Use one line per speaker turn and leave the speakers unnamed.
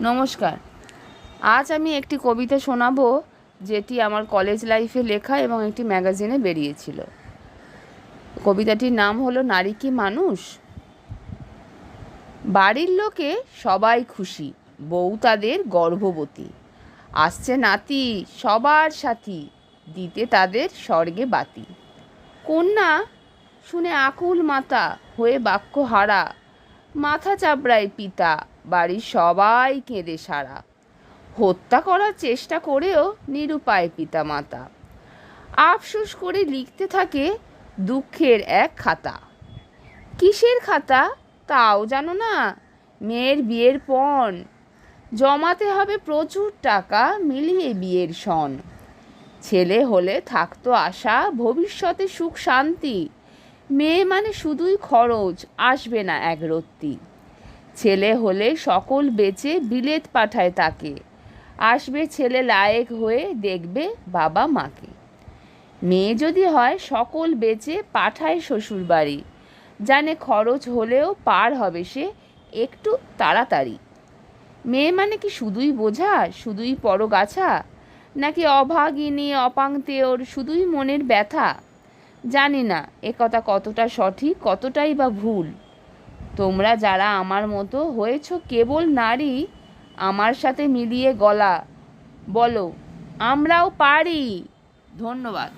নমস্কার। আজ আমি একটি কবিতা শোনাবো, যেটি আমার কলেজ লাইফে লেখা এবং একটি ম্যাগাজিনে বেরিয়েছিল। কবিতাটির নাম হলো নারী কি মানুষ? বাড়ির লোকে সবাই খুশি, বউ তাদের গর্ভবতী। আসছে নাতি, সবার সাথী, দিতে তাদের স্বর্গে বাতি। কন্যা শুনে আকুল মাতা হয়ে বাক্য হারা মাথা চাপড়ায় পিতা, বাড়ির সবাই কেঁদে সারা। হত্যা করার চেষ্টা করেও নিরুপায় পিতা মাতা আফসোস করে লিখতে থাকে, দুঃখের এক খাতা। কিসের খাতা? তাও জানো না, মেয়ের বিয়ের পণ। জমাতে হবে প্রচুর টাকা, মিলিয়ে বিয়ের সন ছেলে হলে থাকতো আশা, ভবিষ্যতে সুখ শান্তি। মেয়ে মানে শুধুই খরচ, আসবে না এক রত্তি। ছেলে হলে সকল বেচে বিলেত পাঠায় তাকে। আসবে ছেলে লায়েক হয়ে দেখবে বাবা মাকে। মেয়ে যদি হয়, সকল বেচে পাঠায় শ্বশুর বাড়ি জানে খরচ হলেও পার হবে সে একটু তাড়াতাড়ি। মেয়ে মানে কি শুধুই বোঝা, শুধুই পরগাছা? নাকি অভাগিনী, অপাংতেয়র, শুধুই মনের ব্যথা? জানি না, এ কথা কতটা সঠিক, কতটাই বা ভুল। তোমরা যারা আমার মতো হয়েছ কেবল নারী, আমার সাথে মিলিয়ে গলা। বলো, আমরাও পারি। ধন্যবাদ।